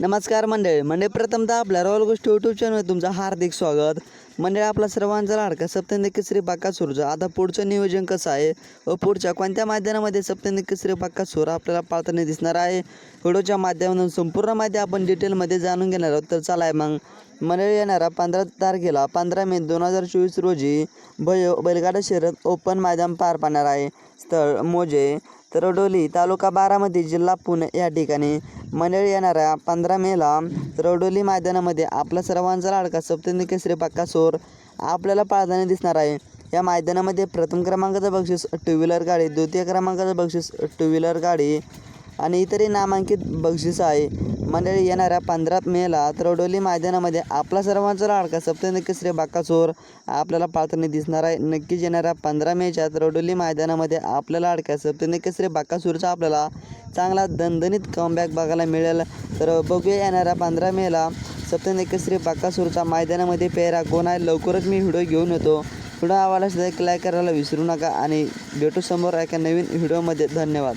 नमस्कार मंडळी. मंडळी प्रथमतः आपल्या रॉयल गोष्टी यूट्यूब चॅनलवर तुमचं हार्दिक स्वागत. मंडळी आपला सर्वांचा लाडका सप्तंदी केसरी बाकासूरचं आता पुढचं नियोजन कसं आहे? व पुढच्या कोणत्या माध्यमामध्ये सप्तंदी केसरी बाकासूर आपल्याला पाळताना दिसणार आहे? व्हिडिओच्या माध्यमातून संपूर्ण माहिती आपण डिटेलमध्ये जाणून घेणार आहोत. तर चला आहे मग. मंडळी येणारा पंधरा तारखेला पंधरा मे दोन हजार चोवीस रोजी भय बैलगाडा शहरात ओपन मैदान पार पाडणार आहे. स्थळ मोजे तरडोली तालुका बारामती जिल्हा पुणे या ठिकाणी. मंडळी येणाऱ्या पंधरा मेला तरडोली मैदानामध्ये आपला सर्वांचा लाडका सप्तंदी केसरी पक्कासोर आपल्याला पाळताना दिसणार आहे. या मैदानामध्ये प्रथम क्रमांकाचं बक्षीस टू व्हीलर गाडी द्वितीय क्रमांकाचं बक्षीस टू व्हीलर गाडी आणि इतरही नामांकित बक्षीस आहे. मंडळी येणाऱ्या पंधरा मेला तरडोली मैदानामध्ये आपला सर्वांचा लाडका सप्तनक्की श्री बाकासोर आपल्याला पाळताना दिसणार आहे. नक्कीच येणाऱ्या पंधरा मेच्या तरडोली मैदानामध्ये आपल्या लाडक्या सप्तनक्की श्री बाकासूरचा आपल्याला चांगला दणदणीत कमबॅक बघायला मिळेल. तर बघूया येणाऱ्या पंधरा मेला सप्तनक्की श्री बाकासूरचा मैदानामध्ये पेहरा कोण आहे लवकरच मी व्हिडिओ घेऊन येतो. व्हिडिओ आवडला सुद्धा एक लाईक करायला विसरू नका आणि भेटू समोर एका नवीन व्हिडिओमध्ये. धन्यवाद.